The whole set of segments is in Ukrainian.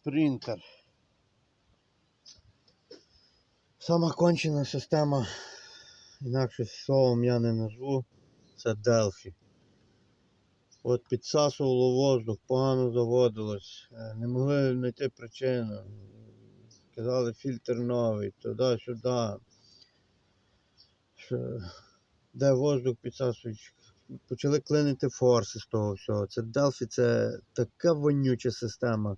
Спринтер. Сама кончена система, інакше словом я не назву, це Delphi. От підсасувало воздух, погано заводилось, е, не могли знайти причину. Казали фільтр новий, туди-сюди. Де воздух підсасують. Почали клинити форси з того всього. Це Delphi це така вонюча система.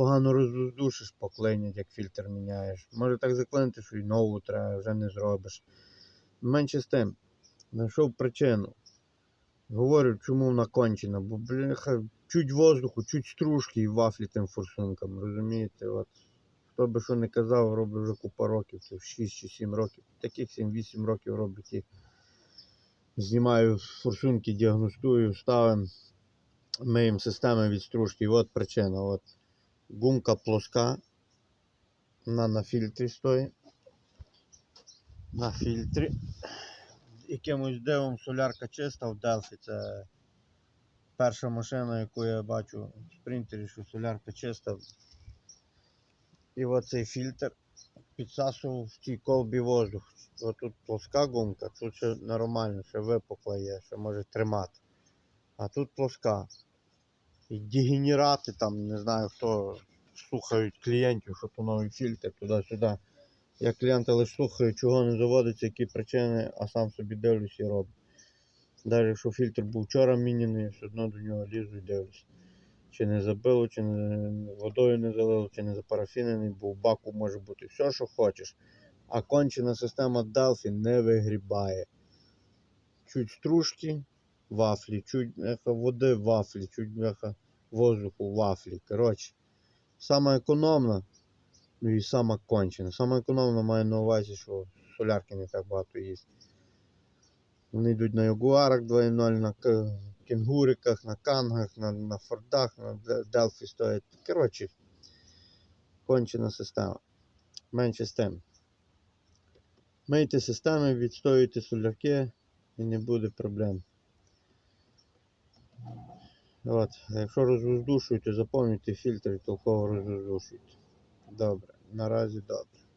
Погано роздушиш, поклинять, як фільтр міняєш. Може так заклинити, що й нову треба, вже не зробиш. Менше з тим, знайшов причину. Говорю, чому вона кончена, бо бляха, чуть воздуху, чуть стружки і вафлі тим форсункам, розумієте? От, хто би що не казав, роблю вже купа років, це 6 чи 7 років. Таких 7-8 років роблю ті. Знімаю форсунки, діагностую, ставимо, миємо системи від стружки. І от причина. От. Гумка плоска. Вона на фільтрі стоїть. На фільтрі. Якимось дивом солярка чиста в Delphi. Це перша машина, яку я бачу в спринтері, що солярка чиста. І оцей фільтр підсасував в цій колбі воздух. Ось тут плоска гумка, тут ще нормально, ще випукла є, ще може тримати. А тут плоска. Дегенерати там, не знаю хто слухають клієнтів, що то новий фільтр туди-сюди. Я клієнта лише слухаю, чого не заводиться, які причини, а сам собі дивлюсь і роблю. Навіть якщо фільтр був вчора міняний, все одно до нього лізу і дивлюсь. Чи не забило, чи не водою не залило, чи не запарафінений, бо в баку може бути все, що хочеш. А кончена система Delphi не вигрібає. Чуть стружки, вафлі, чуть еха, води вафлі, чуть еха, воздуху вафлі. Коротше, сама економна, ну і сама кончена. Сама економна має на увазі, що солярки не так багато їсть. Вони йдуть на Ягуарах 2.0, на кенгуриках, на кангах, на, на фордах, на Делфі стоять. Коротше, кончена система. Менше з тим. Мийте системи, відстоюйте солярки і не буде проблем. От, якщо розвоздушуєте, заповнюйте фільтр і толково розвоздушуйте. Добре, наразі добре.